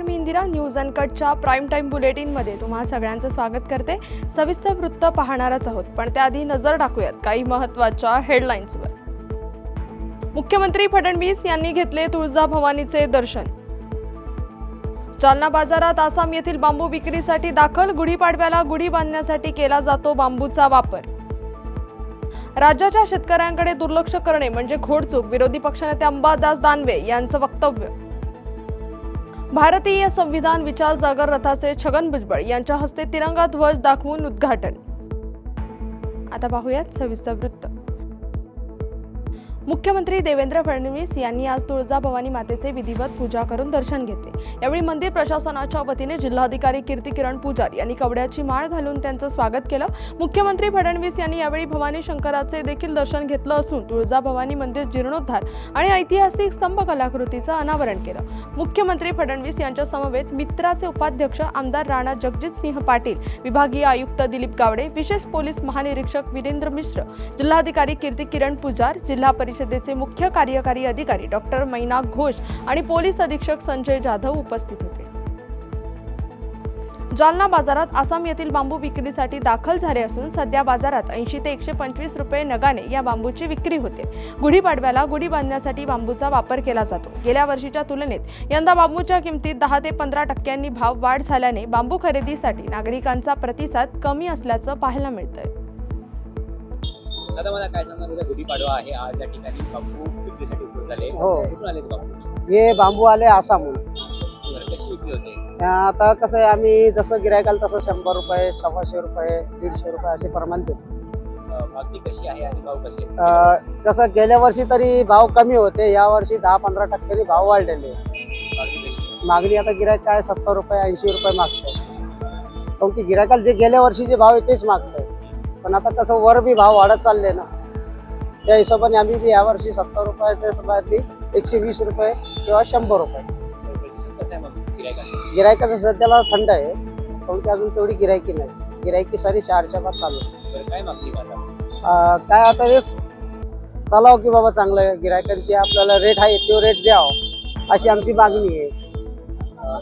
नमस्कार मी इंदिरा न्यूज अनकटच्या प्राईम टाईम बुलेटिनमध्ये तुम्हा सगळ्यांचं स्वागत करते. सविस्तर वृत्त पाहणारच आहोत पण त्याआधी नजर टाकूयात काही महत्त्वाच्या हेडलाईन्सवर. मुख्यमंत्री फडणवीस यांनी घेतले तुळजाभवानीचे दर्शन. जालना बाजारात आसाम येथील बांबू विक्रीसाठी दाखल गुढीपाडव्याला गुढी बांधण्यासाठी केला जातो बांबूचा वापर. राज्याच्या शेतकऱ्यांकडे दुर्लक्ष करणे म्हणजे घोडचूक विरोधी पक्षनेते अंबादास दानवे यांचं वक्तव्य. भारतीय संविधान विचार जागर रथाचे छगन भुजबळ यांच्या हस्ते तिरंगा ध्वज दाखवून उद्घाटन. आता पाहूयात सविस्तर वृत्त. मुख्यमंत्री देवेंद्र फडणवीस यांनी आज तुळजाभवानी मातेचे विधिवत पूजा करून दर्शन घेतले. यावेळी मंदिर प्रशासनाच्या वतीने जिल्हाधिकारी कीर्ती किरण पुजार यांनी कवड्याची माळ घालून त्यांचं स्वागत केलं. मुख्यमंत्री फडणवीस यांनी यावेळी भवानी शंकराचे देखील दर्शन घेतलं असून तुळजाभवानी मंदिर जीर्णोद्धार आणि ऐतिहासिक स्तंभ कलाकृतीचं अनावरण केलं. मुख्यमंत्री फडणवीस यांच्या समवेत मित्राचे उपाध्यक्ष आमदार राणा जगजित सिंह पाटील विभागीय आयुक्त दिलीप गावडे विशेष पोलीस महानिरीक्षक वीरेंद्र मिश्र जिल्हाधिकारी कीर्ती किरण पुजार जिल्हा परिषद परिषदेचे मुख्य कार्यकारी अधिकारी डॉक्टर मैना घोष आणि पोलीस अधीक्षक संजय जाधव उपस्थित होते. जालना बाजारात आसाम येथील बांबू विक्रीसाठी दाखल झाले असून सध्या बाजारात ऐंशी ते एकशे पंचवीस रुपये नगाने या बांबूची विक्री होते. गुढीपाडव्याला गुढी बांधण्यासाठी बांबूचा वापर केला जातो. गेल्या वर्षीच्या तुलनेत यंदा बांबूच्या किमतीत दहा ते पंधरा टक्क्यांनी भाव वाढ झाल्याने बांबू खरेदीसाठी नागरिकांचा प्रतिसाद कमी असल्याचं पाहायला मिळतंय. आता मला काय सांगणार? उद्या गुढीपाडवा आहे. आज या ठिकाणी बांबू विक्रीसाठी झाले हो. कुठून आले बांबू? हे बांबू आले आसामहून. बरं, कशी विक्री होते? आता कसं आहे आम्ही जसं गिरायकाल तसं शंभर रुपये सव्वाशे रुपये दीडशे रुपये असे प्रमाण देतो. अं, मागणी कशी आहे आणि भाव कसे? आहेत? अं, कसं गेल्या वर्षी तरी भाव कमी होते या वर्षी दहा पंधरा टक्क्यांनी भाव वाढलेले मागणी कशी? आहे? मागणी आता गिरायक काय सत्तर रुपये ऐंशी रुपये मागतंय. काऊन की गिरायकाला जे गेल्या वर्षीचे भाव आहे तेच मागतंय. पण आता कसं वर बी भाव वाढत चालले ना. त्या हिशोबाने आम्ही बी यावर्षी सत्तर रुपयाच्या बदली एकशे वीस रुपये किंवा शंभर रुपये. गिरायकांचं सध्याला थंड आहे. काऊन की अजून तेवढी गिरायकी नाही. गिरायकी सारी चारच्या बाद चालू काय काय आता हेच चालाव की बाबा चांगलं आहे गिरायकांची आपल्याला रेट आहे तो रेट द्यावं अशी आमची मागणी आहे. हा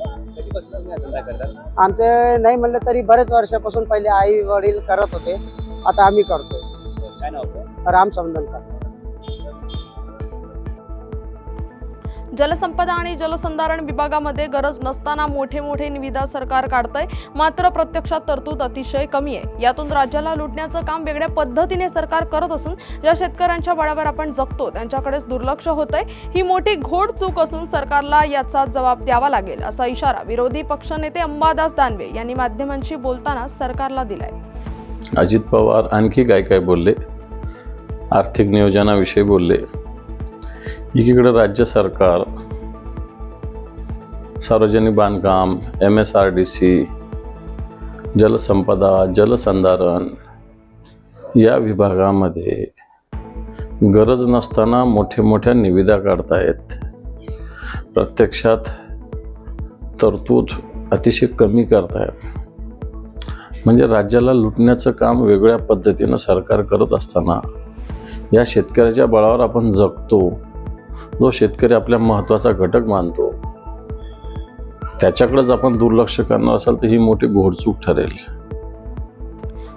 आमचे नाही म्हणलं तरी बरेच वर्षापासून पहिले आई वडील करत होते. आता आम्ही करतोय. बरं, काय नाव होतं राम समजनकर जलसंपदा आणि जलसंधारण विभागामध्ये गरज नसताना मोठे मोठे निविदा सरकार काढतंय. मात्र प्रत्यक्षात तरतूद अतिशय कमी आहे. यातून राज्याला लुटण्याचं काम वेगळ्या पद्धतीने सरकार करत असून ज्या शेतकऱ्यांच्या बळावर आपण जगतो त्यांच्याकडेच दुर्लक्ष होतंय. ही मोठी घोड चूक असून सरकारला याचा जबाब द्यावा लागेल असा इशारा विरोधी पक्षनेते अंबादास दानवे यांनी माध्यमांशी बोलताना सरकारला दिलाय. अजित पवार आणखी काय काय बोलले? आर्थिक नियोजनाविषयी बोलले. एकीकडे राज्य सरकार सार्वजनिक बांधकाम M S R D C जलसंपदा जलसंधारण या विभागामध्ये गरज नसताना मोठ्या मोठ्या निविदा काढतायत. प्रत्यक्षात तरतूद अतिशय कमी करतायत. म्हणजे राज्याला लुटण्याचं काम वेगळ्या पद्धतीनं सरकार करत असताना या शेतकऱ्याच्या बळावर आपण जगतो जो शेतकरी आपल्या महत्त्वाचा घटक मानतो त्याच्याकडेच आपण दुर्लक्ष करणार असाल तर ही मोठी घोडचूक ठरेल.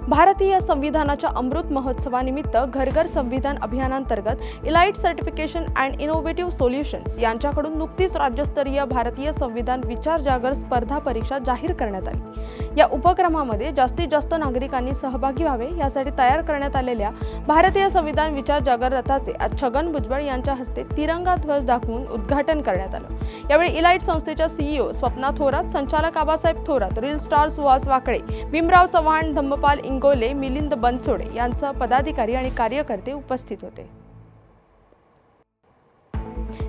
भारतीय संविधानाच्या अमृत महोत्सवानिमित्त घरघर संविधान अभियानांतर्गत elite certification and innovative solutions यांच्याकडून नुकतीच राज्यस्तरीय भारतीय संविधान विचार जागर स्पर्धा परीक्षा जाहीर करण्यात आली. या उपक्रमामध्ये जास्तीत जास्त नागरिकांनी सहभागी व्हावे यासाठी तयार करण्यात आलेल्या भारतीय संविधान विचार जागर रथाचे आज छगन भुजबळ यांच्या हस्ते तिरंगा ध्वज दाखवून उद्घाटन करण्यात आलं. यावेळी इलाइट संस्थेच्या सीईओ स्वप्ना थोरात संचालक आबासाहेब थोरात रील स्टार सुहास वाकळे भीमराव चव्हाण धम्मपाल इंगोले मिलिंद बनसोडे यांसह पदाधिकारी आणि कार्यकर्ते उपस्थित होते.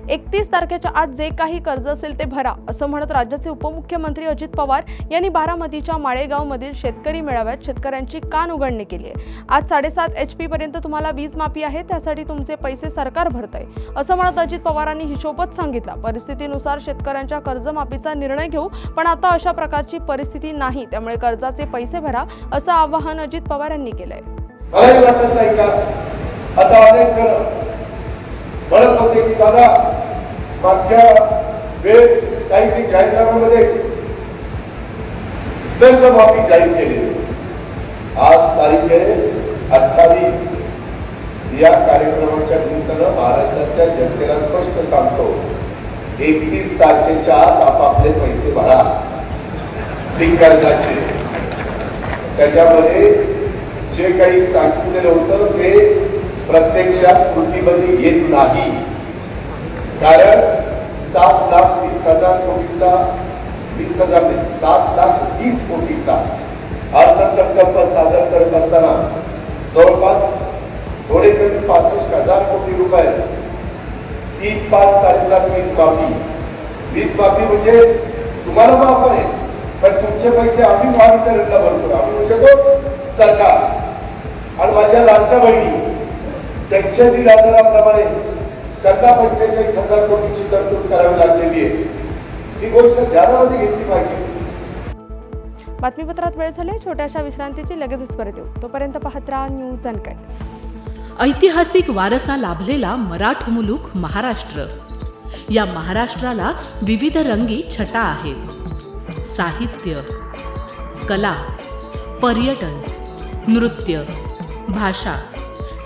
एकतीस तारखेच्या आज जे काही कर्ज असेल ते भरा असं म्हणत राज्याचे उपमुख्यमंत्री अजित पवार यांनी बारामतीच्या माळेगावमधील शेतकरी मेळाव्यात शेतकऱ्यांची कान उघडणी केली आहे. आज साडेसात एच पी पर्यंत तुम्हाला वीज माफी आहे त्यासाठी तुमचे पैसे सरकार भरत आहे असं म्हणत अजित पवारांनी हिशोबच सांगितला. परिस्थितीनुसार शेतकऱ्यांच्या कर्जमाफीचा निर्णय घेऊ पण आता अशा प्रकारची परिस्थिती नाही त्यामुळे कर्जाचे पैसे भरा असं आवाहन अजित पवार यांनी केलंय मलाही वाटत नाही का आता अनेक जण म्हणत होते की दादा मागच्या वेळ काही ते जाहीरनाम्यामध्ये कर्जमाफी जाहीर केली. आज तारीख आहे अठ्ठावीस. या कार्यक्रमाच्या निमित्तानं महाराष्ट्राच्या जनतेला स्पष्ट सांगतो एकतीस तारखेच्या आत आपापले पैसे भरा. ते कर्जाचे त्याच्यामध्ये जे काही सांगितलेलं होतं ते प्रत्यक्षात कृतीमध्ये येत नाही. कारण सात लाख वीस हजार कोटीचा वीस हजार सात लाख वीस कोटीचा अर्थसंकल्प सादर करत असताना जवळपास थोडे कमी पासष्ट हजार कोटी रुपये तीन पाच साडेसात वीस माफी वीस माफी म्हणजे तुम्हाला माफ आहे पण तुमचे पैसे आम्ही महावितरणला भरतो. आम्ही म्हणजे तो सरकार. आणि माझ्या लाडक्या बहिणी त्यांच्या दीड हजाराप्रमाणे त्यांना पंचेचाळीस हजार कोटीची तरतूद करावी लागलेली आहे. ही गोष्ट ध्यानामध्ये घेतली पाहिजे. बातमीपत्रात वेळ झाली छोट्याशा विश्रांतीची लगेचच परत येऊ. तोपर्यंत पाहत राहा न्यूज अनकट ऐतिहासिक वारसा लाभलेला मराठ मुलूक महाराष्ट्र. या महाराष्ट्राला विविध रंगी छटा आहेत. साहित्य कला पर्यटन नृत्य भाषा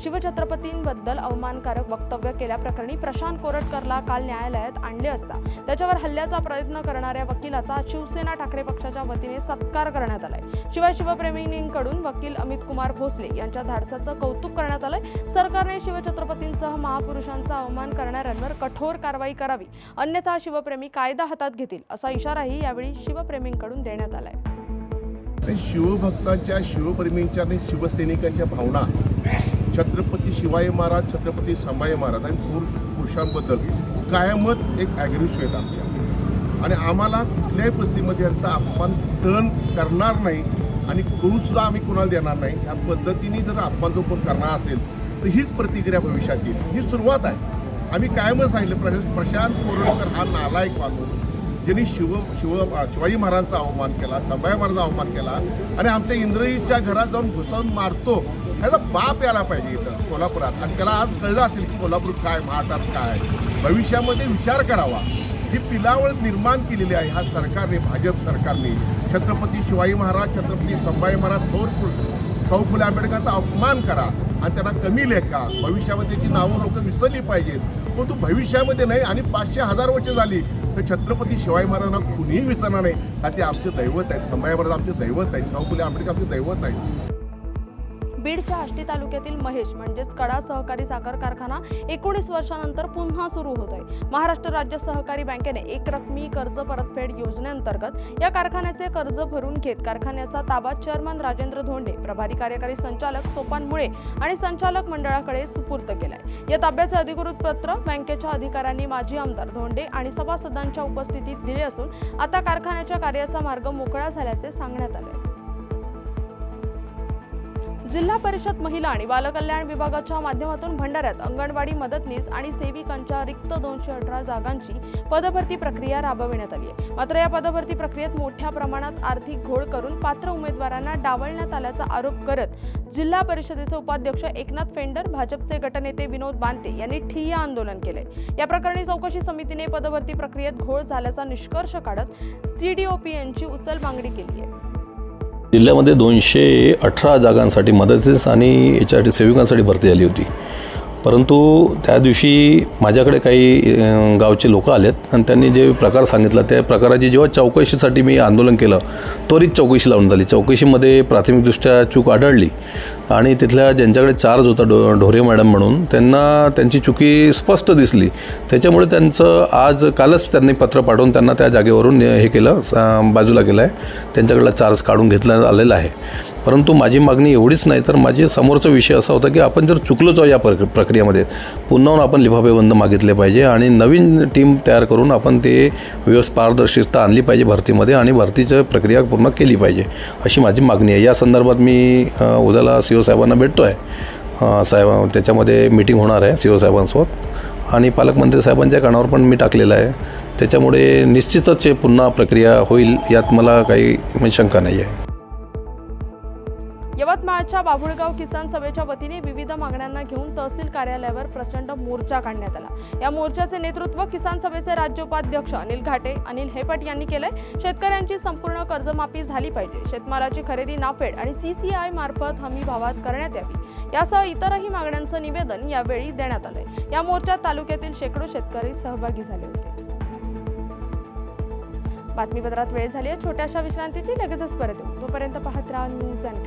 शिवछत्रपतींबद्दल अवमानकारक वक्तव्य केल्याप्रकरणी प्रशांत कोरटकरला काल न्यायालयात आणले असता. त्याच्यावर हल्ल्याचा प्रयत्न करणाऱ्या वकिलाचा शिवसेना ठाकरे पक्षाच्या वतीने सत्कार करण्यात आलाय. शिवाय शिवप्रेमींकडून वकील अमित कुमार भोसले यांच्या धाडसाचं कौतुक करण्यात आलंय. सरकारने शिवछत्रपतींसह महापुरुषांचा अवमान करणाऱ्यांवर कठोर कारवाई करावी. अन्यथा शिवप्रेमी कायदा हातात घेतील असा इशाराही यावेळी शिवप्रेमींकडून देण्यात आलाय. शिवभक्तांच्या शिवप्रेमींच्या आणि शिवसैनिकांच्या भावना छत्रपती शिवाजी महाराज छत्रपती संभाजी महाराज आणि थोर पुरुषांबद्दल कायमच एक ॲग्रेसिव्ह आहेत आमच्या. आणि आम्हाला कुठल्याही परिस्थितीमध्ये यांचा अपमान सहन करणार नाही आणि करूसुद्धा आम्ही कोणाला देणार नाही. या पद्धतीने जर अपमान जो कोण करणार असेल तर हीच प्रतिक्रिया भविष्यात येईल. ही सुरुवात आहे. आम्ही कायमच सांगितलं प्रश प्रशांत कोरडकर हा नालायक माणूस ज्यांनी शिव शिव शिवाजी महाराजांचा अवमान केला संभाजी महाराजांचा अवमान केला आणि आमच्या इंद्रजीच्या घरात जाऊन घुसवून मारतो. ह्याचा बाप यायला पाहिजे इथं कोल्हापुरात. आणि त्याला आज कळलं असेल की कोल्हापूर काय महाराष्ट्रात काय. भविष्यामध्ये विचार करावा. ही पिलावळ निर्माण केलेली आहे ह्या सरकारने भाजप सरकारने. छत्रपती शिवाजी महाराज छत्रपती संभाजी महाराज थोर पुरुष शाहू फुले आंबेडकरांचा अपमान करा. आणि त्यांना कमी लेखा. भविष्यामध्ये ती नावं लोक विसरली पाहिजेत. परंतु भविष्यामध्ये नाही आणि पाचशे हजार वर्ष झाली तर छत्रपती शिवाजी महाराजांना कुणीही विसरणार नाही. का ते आमचे दैवत आहेत? संभाजी महाराज आमचे दैवत आहेत शाहू फुले आंबेडकर आमचे दैवत आहेत. बीडच्या आष्टी तालुक्यातील महेश म्हणजेच कडा सहकारी साखर कारखाना एकोणीस वर्षानंतर पुन्हा सुरू होत आहे. महाराष्ट्र राज्य सहकारी बँकेने एक रकमी कर्ज परतफेड योजनेअंतर्गत या कारखान्याचे कर्ज भरून घेत कारखान्याचा ताबा चेअरमन राजेंद्र धोंडे प्रभारी कार्यकारी संचालक सोपान मुळे आणि संचालक मंडळाकडे सुपूर्द केलाय. या ताब्याचे अधिकृत पत्र बँकेच्या अधिकाऱ्यांनी माजी आमदार धोंडे आणि सभासदांच्या उपस्थितीत दिले असून आता कारखान्याच्या कार्याचा मार्ग मोकळा झाल्याचे सांगण्यात आले जिल्हा परिषद महिला आणि बालकल्याण विभागाच्या माध्यमातून भंडाऱ्यात अंगणवाडी मदतनीस आणि सेविकांच्या रिक्त दोनशे अठरा जागांची पदभरती प्रक्रिया राबविण्यात आली आहे. मात्र या पदभरती प्रक्रियेत मोठ्या प्रमाणात आर्थिक घोळ करून पात्र उमेदवारांना डावलण्यात आल्याचा आरोप करत जिल्हा परिषदेचे उपाध्यक्ष एकनाथ फेंडर भाजपचे गटनेते विनोद बांते यांनी ठिय्या आंदोलन केले. या प्रकरणी चौकशी समितीने पदभरती प्रक्रियेत घोळ झाल्याचा निष्कर्ष काढत सीडीओपी यांची उचल मागणी केली आहे. जिल्ह्यामध्ये दोनशे अठरा जागांसाठी मदतीस आणि याच्यासाठी सेविकांसाठी भरती झाली होती. परंतु त्या दिवशी माझ्याकडे काही गावचे लोक आलेत आणि त्यांनी जे प्रकार सांगितला त्या प्रकाराची जेव्हा चौकशीसाठी मी आंदोलन केलं त्वरित चौकशी लावून झाली चौकशीमध्ये प्राथमिकदृष्ट्या चूक आढळली. आणि तिथल्या ज्यांच्याकडे चार्ज होता डो ढोरे मॅडम म्हणून त्यांना त्यांची चुकी स्पष्ट दिसली. त्याच्यामुळे त्यांचं आज कालच त्यांनी पत्र पाठवून त्यांना त्या जागेवरून हे केलं बाजूला केलं आहे त्यांच्याकडला चार्ज काढून घेतला आलेला आहे. परंतु माझी मागणी एवढीच नाही तर माझी समोरचा विषय असा होता की आपण जर चुकलोच या प्रक प्रक्रियेमध्ये पुन्हा आपण लिफाफेबंद मागितले पाहिजे आणि नवीन टीम तयार करून आपण ते व्यवस्थ पारदर्शकता आणली पाहिजे भरतीमध्ये आणि भरतीची प्रक्रिया पूर्ण केली पाहिजे अशी माझी मागणी आहे. या संदर्भात मी उद्याला सी ओ साहेबांना भेटतो आहे साहेब त्याच्यामध्ये मीटिंग होणार आहे सी ओ साहेबांसोबत. आणि पालकमंत्री साहेबांच्या कानावर पण मी टाकलेलं आहे. त्याच्यामुळे निश्चितच हे पुन्हा प्रक्रिया होईल यात मला काही म्हणजे शंका नाही आहे यवतमाळच्या बाभुळगाव किसान सभेच्या वतीने विविध मागण्यांना घेऊन तहसील कार्यालयावर प्रचंड मोर्चा काढण्यात आला. या मोर्चाचे नेतृत्व किसान सभेचे राज्य उपाध्यक्ष अनिल घाटे अनिल हेपट यांनी केलंय. शेतकऱ्यांची संपूर्ण कर्जमाफी झाली पाहिजे. शेतमालाची खरेदी नाफेड आणि सीसीआय मार्फत हमी भावात करण्यात यावी. यासह इतरही मागण्यांचं निवेदन यावेळी देण्यात आलंय. या मोर्चात तालुक्यातील शेकडो शेतकरी सहभागी झाले होते. बातमीपत्रात वेळ झाली आहे. छोट्याशा विश्रांतीची लगेचच परत येऊ. तोपर्यंत पाहत राहा न्यूज अँड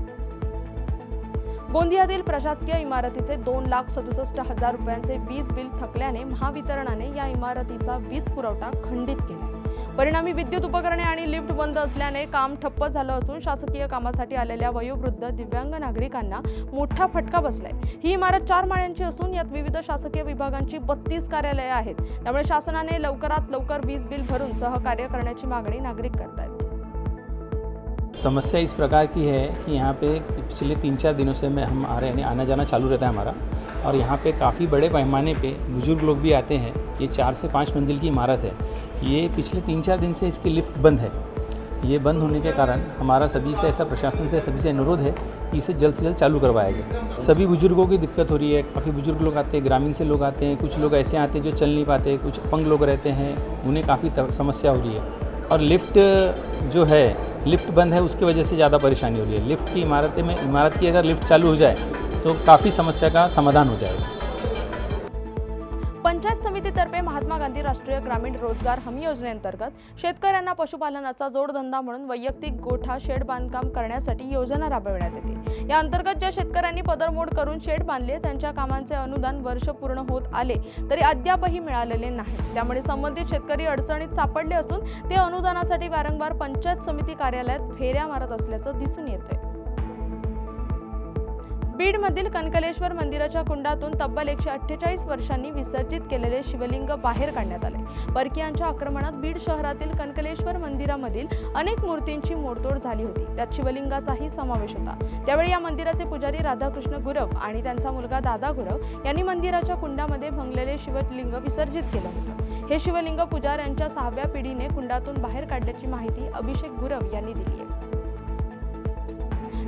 गोंदियातील प्रशासकीय इमारतीचे दोन लाख सदुसष्ट हजार रुपयांचे वीज बिल थकल्याने महावितरणाने या इमारतीचा वीज पुरवठा खंडित केला. परिणामी विद्युत उपकरणे आणि लिफ्ट बंद असल्याने काम ठप्प झालं असून शासकीय कामासाठी आलेल्या वयोवृद्ध दिव्यांग नागरिकांना मोठा फटका बसलाय. ही इमारत चार माळ्यांची असून यात विविध शासकीय विभागांची बत्तीस कार्यालये आहेत. त्यामुळे शासनाने लवकरात लवकर वीज बिल भरून सहकार्य करण्याची मागणी नागरिक करतायत. समस्या इस प्रकार की है कि यहाँ पे पिछले तीन चार दिनों से मैं हम आ रहे हैं आना जाना चालू रहता है हमारा। और यहाँ पे काफ़ी बड़े पैमाने पे बुज़ुर्ग लोग भी आते हैं। ये चार से पाँच मंजिल की इमारत है। ये पिछले तीन चार दिन से इसकी लिफ्ट बंद है। ये बंद होने के कारण हमारा सभी से ऐसा प्रशासन से सभी से अनुरोध है कि इसे जल्द से जल्द चालू करवाया जाए। सभी बुज़ुर्गों की दिक्कत हो रही है। काफ़ी बुज़ुर्ग लोग आते हैं, ग्रामीण से लोग आते हैं। कुछ लोग ऐसे आते हैं जो चल नहीं पाते। कुछ अपंग लोग रहते हैं। उन्हें काफ़ी समस्या हो रही है। और लिफ्ट जो है लिफ्ट बंद है उसकी वजह से ज़्यादा परेशानी हो रही है। लिफ्ट की इमारतें में इमारत की अगर लिफ्ट चालू हो जाए तो काफ़ी समस्या का समाधान हो जाएगा। पंचायत समिती समितीतर्फे महात्मा गांधी राष्ट्रीय ग्रामीण रोजगार हमी योजनेअंतर्गत शेतकऱ्यांना पशुपालनाचा जोडधंदा म्हणून वैयक्तिक गोठा शेड बांधकाम करण्यासाठी योजना राबविण्यात येते. या अंतर्गत ज्या शेतकऱ्यांनी पदरमोड करून शेड बांधले त्यांच्या कामांचे अनुदान वर्ष पूर्ण होत आले तरी अद्यापही मिळालेले नाही. त्यामुळे संबंधित शेतकरी अडचणीत सापडले असून ते अनुदानासाठी वारंवार पंचायत समिती कार्यालयात फेऱ्या मारत असल्याचं दिसून येते बीडमधील कनकलेश्वर मंदिराच्या कुंडातून तब्बल एकशे अठ्ठेचाळीस वर्षांनी विसर्जित केलेले शिवलिंग बाहेर काढण्यात आले. परकीयांच्या आक्रमणात बीड शहरातील कनकलेश्वर मंदिरामधील अनेक मूर्तींची मोडतोड झाली होती. त्यात शिवलिंगाचाही समावेश होता. त्यावेळी या मंदिराचे पुजारी राधाकृष्ण गुरव आणि त्यांचा मुलगा दादा गुरव यांनी मंदिराच्या कुंडामध्ये भंगलेले शिवलिंग विसर्जित केलं होतं. हे शिवलिंग पुजाऱ्यांच्या सहाव्या पिढीने कुंडातून बाहेर काढल्याची माहिती अभिषेक गुरव यांनी दिली आहे.